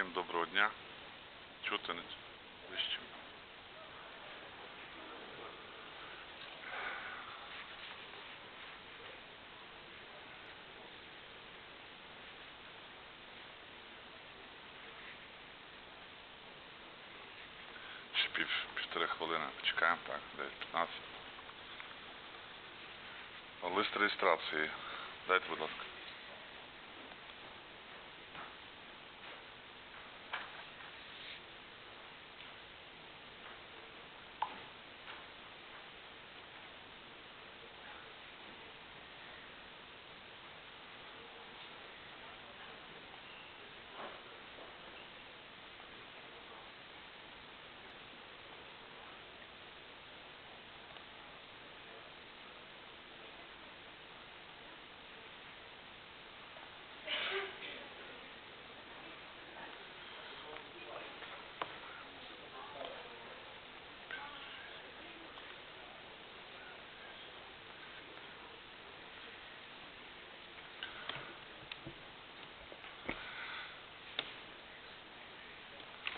Всім доброго дня. Чути не вище. Ще пів, півтори хвилини почекаємо, так, 9.15. А Лист реєстрації. Дайте, будь ласка.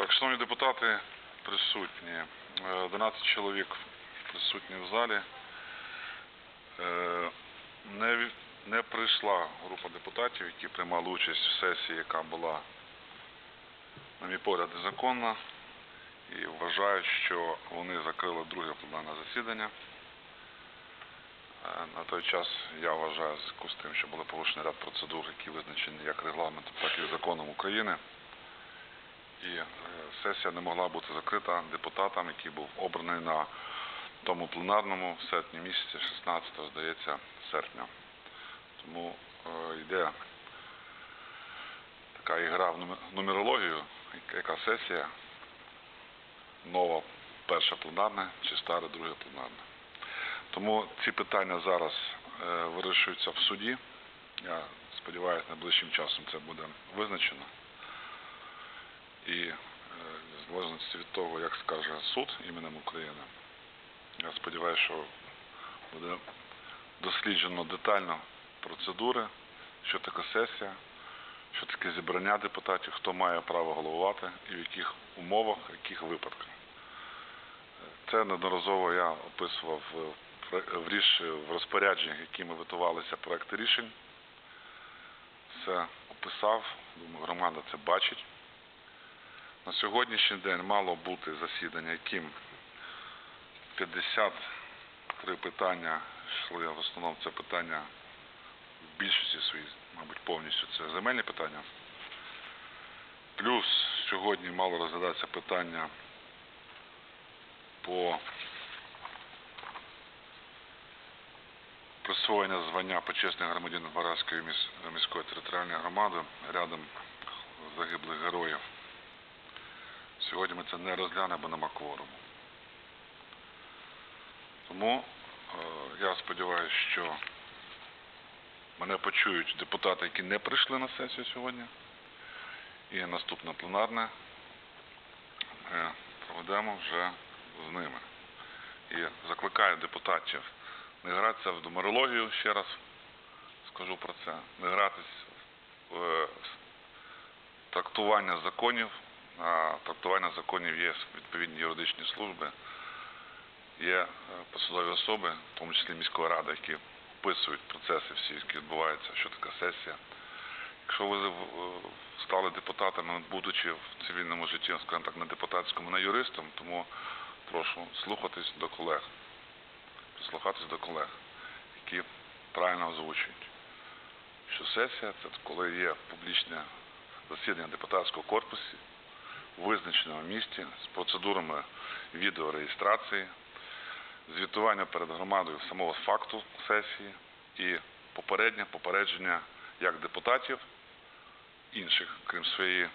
Так, шановні депутати, присутні. Е, 11 чоловік присутні в залі. Е, Не, не прийшла група депутатів, які приймали участь в сесії, яка була, на мій погляд, незаконна. І вважають, що вони закрили друге пленарне засідання. Е, На той час я вважаю, зв'язку з тим, що були порушені ряд процедур, які визначені як регламентом, так і законом України. І е, сесія не могла бути закрита депутатом, який був обраний на тому пленарному в серпні місяці, 16 здається, серпня. Тому е, йде така ігра в нумерологію, яка- сесія, нова перша пленарна чи стара друга пленарна. Тому ці питання зараз е, вирішуються в суді. Я сподіваюся, найближчим часом це буде визначено. І е, в залежності від того, як скаже суд іменем України, я сподіваюся, що буде досліджено детально процедури, що таке сесія, що таке зібрання депутатів, хто має право головувати і в яких умовах, в яких випадках. Е, Це неодноразово я описував в, ріш, в розпорядженнях, якими витувалися проекти рішень. Все описав, думаю, громада це бачить. На сьогоднішній день мало бути засідання, яким 53 питання йшли, в основному це питання в більшості своїй, мабуть, повністю це земельні питання. Плюс сьогодні мало розглядатися питання по присвоєння звання почесних громадян Вараської міс- міської територіальної громади рядом загиблих героїв. Сьогодні ми це не розглянемо, бо нема кворуму. Тому е, я сподіваюся, що мене почують депутати, які не прийшли на сесію сьогодні. І наступне пленарне ми проведемо вже з ними. І закликаю депутатів не гратися в нумерологію, ще раз скажу про це, не гратись в е, трактування законів, а трактування законів є відповідні юридичні служби, є е, посадові особи, в тому числі міської ради, які описують процеси всі, які відбуваються, що таке сесія. Якщо ви е, стали депутатами, будучи в цивільному житті, скажімо так, не депутатському, не юристом, тому прошу слухатись до колег, прислухатись до колег, які правильно озвучують, що сесія це коли є публічне засідання депутатського корпусу визначеному місці з процедурами відеореєстрації, звітування перед громадою самого факту сесії і попереднє попередження як депутатів інших, крім своєї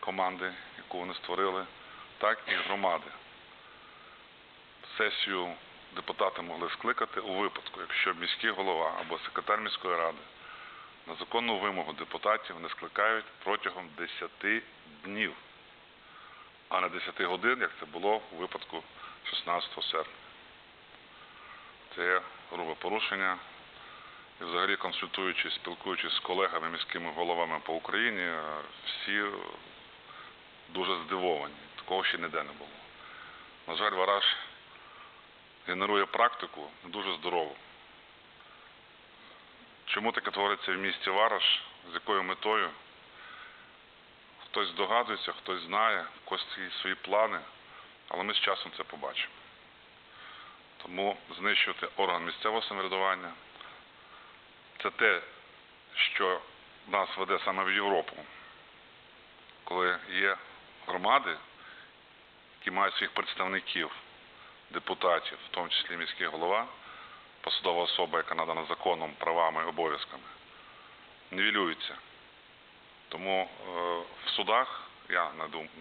команди, яку вони створили, так і громади. Сесію депутати могли скликати у випадку, якщо міський голова або секретар міської ради на законну вимогу депутатів не скликають протягом 10 днів, а не 10 годин, як це було у випадку 16 серпня. Це грубе порушення і взагалі консультуючись, спілкуючись з колегами міськими головами по Україні, е, всі дуже здивовані. Такого ще ніде не було. На жаль, Вараж генерує практику дуже здорову. Чому таке твориться в місті Вараш, з якою метою? Хтось здогадується, хтось знає, когось свої плани, але ми з часом це побачимо. Тому знищувати орган місцевого самоврядування це те, що нас веде саме в Європу, коли є громади, які мають своїх представників, депутатів, в тому числі міський голова, посадова особа, яка надана законом, правами і обов'язками, нівелюються. Тому е, в судах, я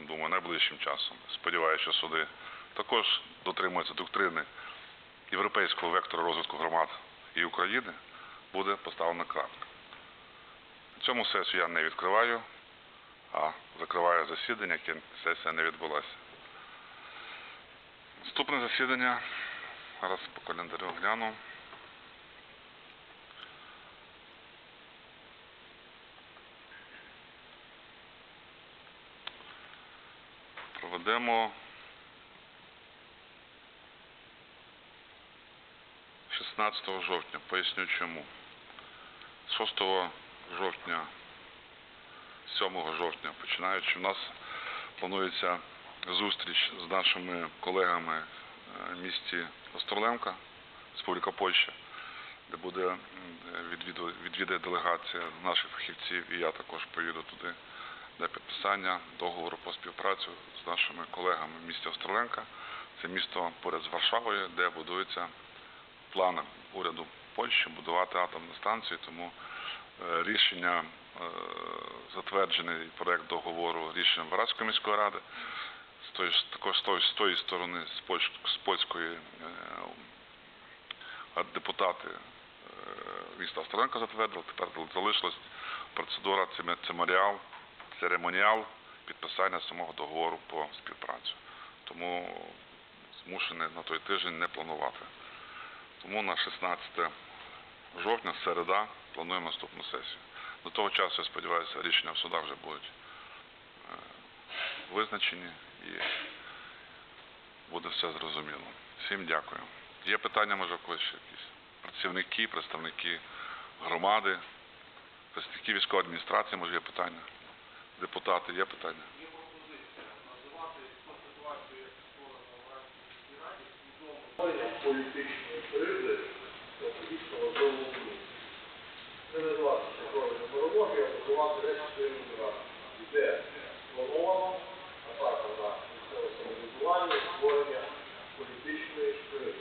думаю, найближчим часом, сподіваюся, що суди також дотримуються доктрини європейського вектора розвитку громад і України, буде поставлена крапка. Цьому сесію я не відкриваю, а закриваю засідання, яке сесія не відбулася. Наступне засідання, зараз по календарю гляну. Проведемо 16 жовтня. Поясню чому. 6 жовтня, 7 жовтня, починаючи, у нас планується зустріч з нашими колегами е, в місті Остролемка, Республіка Польща, де буде м, відвіду- відвідає делегація наших фахівців, і я також поїду туди для підписання договору про співпрацю з нашими колегами в місті Остроленка. Це місто поряд з Варшавою, де будується плани уряду Польщі будувати атомну станцію, тому е, рішення е, затверджений проект договору рішенням Варадської міської ради. З також з тої, сторони, з, польщ, польської е, депутати е, міста Островенка затвердили. Тепер залишилась процедура цеме- цеморіал, церемоніал підписання самого договору по співпрацю. Тому змушений на той тиждень не планувати. Тому на 16 жовтня, середа, плануємо наступну сесію. До того часу, я сподіваюся, рішення в судах вже будуть е, визначені і буде все зрозуміло. Всім дякую. Є питання, може, в когось ще якісь? Працівники, представники громади, представники військової адміністрації, може, є питання? Депутати, є питання? політичної кризи стратегічно важливому місці. Це не звати шоковані перемоги, а будувати речі своїми зрадами. Іде спланована атака на місцеве самоврядування, створення політичної кризи.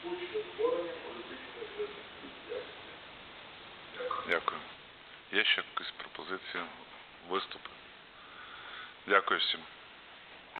Штучне створення політичної кризи. Дякую. Дякую. Є ще якісь пропозиції, виступи? Дякую всім.